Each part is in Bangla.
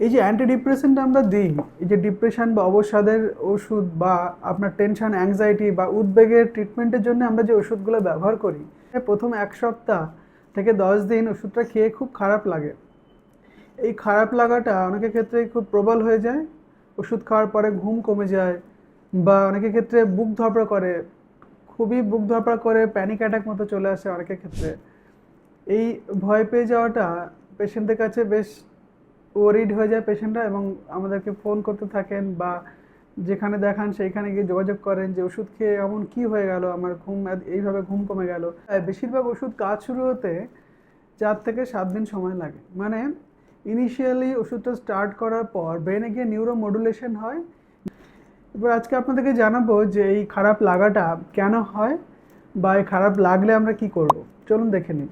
এই যে অ্যান্টিডিপ্রেসেন্ট আমরা দিই, এই যে ডিপ্রেশন বা অবসাদের ওষুধ বা আপনার টেনশন অ্যাংজাইটি বা উদ্বেগের ট্রিটমেন্টের জন্য আমরা যে ওষুধগুলো ব্যবহার করি প্রথম এক সপ্তাহ থেকে দশ দিন ওষুধটা খেয়ে খুব খারাপ লাগে। এই খারাপ লাগাটা অনেকের ক্ষেত্রে খুব প্রবল হয়ে যায়, ওষুধ খাওয়ার পরে ঘুম কমে যায় বা অনেকের ক্ষেত্রে বুক ধরপড়া করে, খুবই বুক ধরপড়া করে প্যানিক অ্যাটাক মতো চলে আসে অনেকের ক্ষেত্রে। এই ভয় পেয়ে যাওয়াটা পেশেন্টদের কাছে বেশ ওয়ারিড হয়ে যায় পেশেন্টরা এবং আমাদেরকে ফোন করতে থাকেন বা যেখানে দেখান সেইখানে গিয়ে যোগাযোগ করেন যে ওষুধ খেয়ে এমন কি হয়ে গেল, আমার ঘুম এইভাবে ঘুম কমে গেল। বেশিরভাগ ওষুধ কাজ শুরু হতে চার থেকে সাত দিন সময় লাগে। মানে ইনিশিয়ালি ওষুধটা স্টার্ট করার পর ব্রেনে গিয়ে নিউরো মডুলেশন হয়। এবার আজকে আপনাদেরকে জানাব যে এই খারাপ লাগাটা কেন হয় বা এই খারাপ লাগলে আমরা কি করব। চলুন দেখে নিই।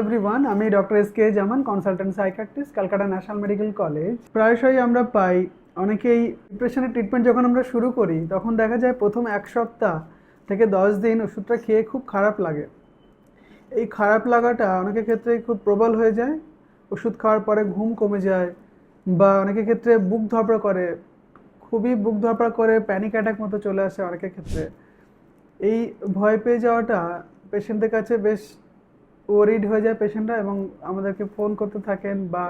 এভরিওয়ান আমি doctor S K Zaman consultant psychiatrist Calcutta national medical college প্রায়শই আমরা পাই, অনেকেই ডিপ্রেশনের ট্রিটমেন্ট যখন আমরা শুরু করি, তখন দেখা যায় প্রথম এক সপ্তাহ থেকে দশ দিন ওষুধটা খেয়ে খুব খারাপ লাগে। এই খারাপ লাগাটা অনেকের ক্ষেত্রে খুব প্রবল হয়ে যায়। ওষুধ খাওয়ার পরে ঘুম কমে যায় বা অনেকের ক্ষেত্রে বুক ধরপড়া করে, খুবই বুক ধরপড়া করে প্যানিক অ্যাটাক মতো চলে আসে অনেকের ক্ষেত্রে। এই ভয় পেয়ে যাওয়াটা পেশেন্টদের কাছে বেশ ওয়ারিড হয়ে যায় পেশেন্টরা এবং আমাদেরকে ফোন করতে থাকেন বা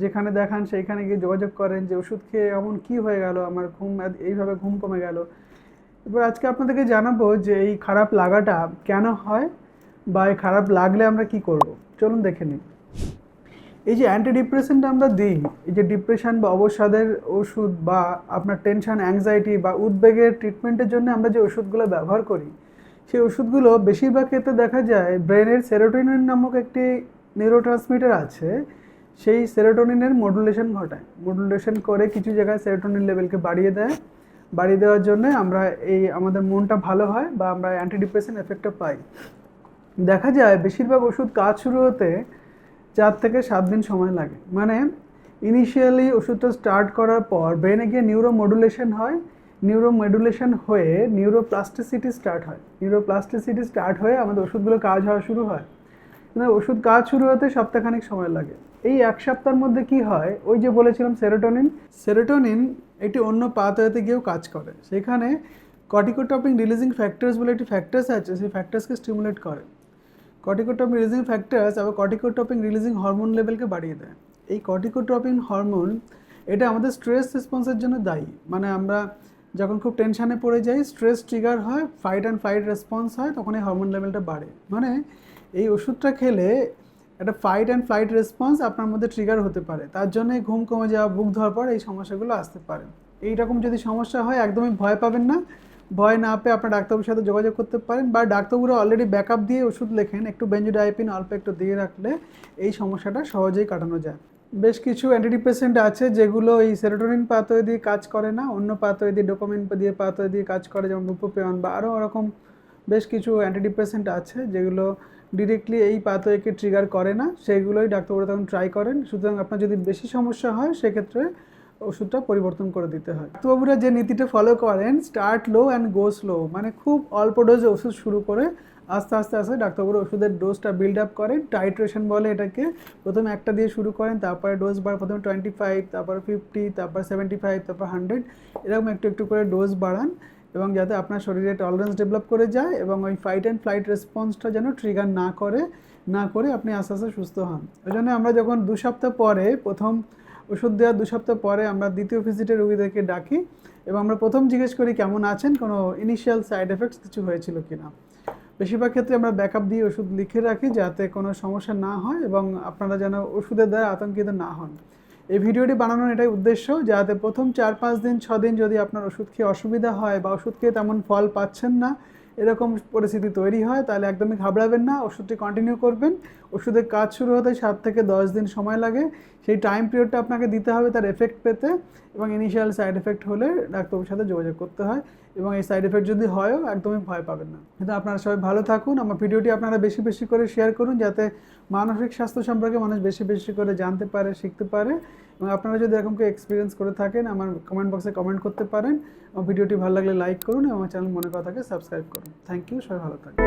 যেখানে দেখান সেইখানে গিয়ে যোগাযোগ করেন যে ওষুধ খেয়ে এমন কি হয়ে গেল, আমার ঘুম এইভাবে ঘুম কমে গেল। এবার আজকে আপনাদেরকে জানাব যে এই খারাপ লাগাটা কেন হয় বা এই খারাপ লাগলে আমরা কি করব। চলুন দেখে নিই। এই যে অ্যান্টিডিপ্রেসেন্ট আমরা দিই, এই যে ডিপ্রেশন বা অবসাদের ওষুধ বা আপনার টেনশন অ্যাংজাইটি বা উদ্বেগের ট্রিটমেন্টের জন্য আমরা যে ওষুধগুলো ব্যবহার করি সেই ওষুধগুলো বেশিরভাগ ক্ষেত্রে দেখা যায় ব্রেনের সেরোটোনিন নামক একটি নিউরোট্রান্সমিটার আছে। সেই সেরোটোনিনের মডুলেশন ঘটায়। মডুলেশন করে কিছু জায়গায় সেরোটোনিন লেভেলকে বাড়িয়ে দেয়। বাড়িয়ে দেওয়ার জন্য আমরা এই আমাদের মনটা ভালো হয় বা আমরা অ্যান্টিডিপ্রেশন এফেক্টটা পাই। দেখা যায় বেশিরভাগ ওষুধ কাজ শুরু হতে চার থেকে সাত দিন সময় লাগে। মানে ইনিশিয়ালি ওষুধটা স্টার্ট করার পর ব্রেনে গিয়ে নিউরো মডুলেশন হয়। নিউরো মডুলেশন হয়ে নিউরোপ্লাস্টিসিটি স্টার্ট হয়। নিউরোপ্লাস্টিসিটি স্টার্ট হয়ে আমাদের ওষুধগুলো কাজ হওয়া শুরু হয়। ওষুধ কাজ শুরু হতে সপ্তাহখানিক সময় লাগে। এই এক সপ্তাহের মধ্যে কি হয়? ওই যে বলেছিলাম সেরোটোনিন সেরোটোনিন একটি অন্য পাথওয়েতে গিয়েও কাজ করে। সেখানে কর্টিকোটপিং রিলিজিং ফ্যাক্টরস বলে একটি ফ্যাক্টরস আছে, সেই ফ্যাক্টরসকে স্টিমুলেট করে। কর্টিকোটপিং রিলিজিং ফ্যাক্টরস আবার কর্টিকোটপিং রিলিজিং হরমোন লেভেলকে বাড়িয়ে দেয়। এই কর্টিকোটপিং হরমোন এটা আমাদের স্ট্রেস রেসপন্সের জন্য দায়ী। মানে আমরা যখন খুব টেনশানে পড়ে যাই স্ট্রেস ট্রিগার হয় ফাইট অ্যান্ড ফাইট রেসপন্স হয় তখন এই হরমোন লেভেলটা বাড়ে। মানে এই ওষুধটা খেলে একটা ফাইট অ্যান্ড ফ্লাইট রেসপন্স আপনার মধ্যে ট্রিগার হতে পারে। তার জন্য ঘুম কমে যাওয়া বুক ধরার পর এই সমস্যাগুলো আসতে পারে। এইরকম যদি সমস্যা হয়, একদমই ভয় পাবেন না। ভয় না পেয়ে আপনার ডাক্তারবাবুর সাথে যোগাযোগ করতে পারেন বা ডাক্তারবাবুরা অলরেডি ব্যাকআপ দিয়ে ওষুধ লেখেন, একটু বেঞ্জোডাইপিন অল্প একটু দিয়ে রাখলে এই সমস্যাটা সহজেই কাটানো যায়। বেশ কিছু অ্যান্টিডিপ্রেসেন্ট আছে যেগুলো এই সেরোটোনিন পাতয় দিয়ে কাজ করে না, অন্য পাথওয়ে দিয়ে ডোপামিন দিয়ে পাতয় দিয়ে কাজ করে, যেমন বুপ্রোপিয়ন বা আরও ওরকম বেশ কিছু অ্যান্টিডিপ্রেসেন্ট আছে যেগুলো ডিরেক্টলি এই পাথওয়েকে ট্রিগার করে না সেইগুলোই ডাক্তারবাবু তখন ট্রাই করেন। সুতরাং আপনার যদি বেশি সমস্যা হয়, সেক্ষেত্রে ওষুধটা পরিবর্তন করে দিতে হয়। ডাক্তারবাবুরা যে নীতিটা ফলো করেন start low and go slow মানে খুব অল্প ডোজে ওষুধ শুরু করে আস্তে আস্তে আস্তে ডাক্তারবাবুরা ওষুধের ডোজটা বিল্ড আপ করেন। টাইট্রেশন বলে এটাকে, প্রথমে একটা দিয়ে শুরু করেন, তারপরে ডোজ বাড় প্রথমে টোয়েন্টি ফাইভ তারপর ফিফটি তারপর সেভেন্টি ফাইভ তারপর হান্ড্রেড এরকম একটু একটু করে ডোজ বাড়ান এবং যাতে আপনার শরীরে টলারেন্স ডেভেলপ করে যায় এবং ওই ফাইট অ্যান্ড ফ্লাইট রেসপন্সটা যেন ট্রিগার না করে না করে আপনি আস্তে আস্তে সুস্থ হন। ওই জন্য আমরা যখন দু সপ্তাহ পরে প্রথম ওষুধ দেওয়ার দু সপ্তাহ পরে আমরা দ্বিতীয় ভিজিটে রোগীদেরকে ডাকি এবং আমরা প্রথম জিজ্ঞেস করি, কেমন আছেন? কোনো ইনিশিয়াল সাইড এফেক্টস কিছু হয়েছিল কি না বেশিরভাগ ক্ষেত্রে আমরা ব্যাকআপ দিয়ে ওষুধ লিখে রাখি যাতে কোনো সমস্যা না হয় এবং আপনারা যেন ওষুধের দ্বারা আতঙ্কিত না হন। এই ভিডিওটি বানানোর এটাই উদ্দেশ্য যাতে প্রথম চার পাঁচ দিন, ছ দিন যদি আপনার ওষুধ খেয়ে অসুবিধা হয় বা ওষুধ খেয়ে তেমন ফল পাচ্ছেন না এরকম পরিস্থিতি তৈরি হয়, তাহলে একদমই ঘাবড়াবেন না, ওষুধটি কন্টিনিউ করবেন। ওষুধের কাজ শুরু হতে সাত থেকে দশ দিন সময় লাগে। সেই টাইম পিরিয়ডটা আপনাকে দিতে হবে তার এফেক্ট পেতে এবং ইনিশিয়াল সাইড এফেক্ট হলে ডাক্তারবাবুর সাথে যোগাযোগ করতে হয় এবং এই সাইড এফেক্ট যদি হয়ও একদমই ভয় পাবেন না। কিন্তু আপনারা সবাই ভালো থাকুন, আমার ভিডিওটি আপনারা বেশি বেশি করে শেয়ার করুন, যাতে মানসিক স্বাস্থ্য সম্পর্কে মানুষ বেশি বেশি করে জানতে পারে, শিখতে পারে। এবং আপনারা যদি এরকম কেউ এক্সপিরিয়েন্স করে থাকেন, আমার কমেন্ট বক্সে কমেন্ট করতে পারেন। ভিডিওটি ভালো লাগলে লাইক করুন এবং আমার চ্যানেল মনে কথাকে সাবস্ক্রাইব করুন। থ্যাংক ইউ সবাই ভালো থাকুন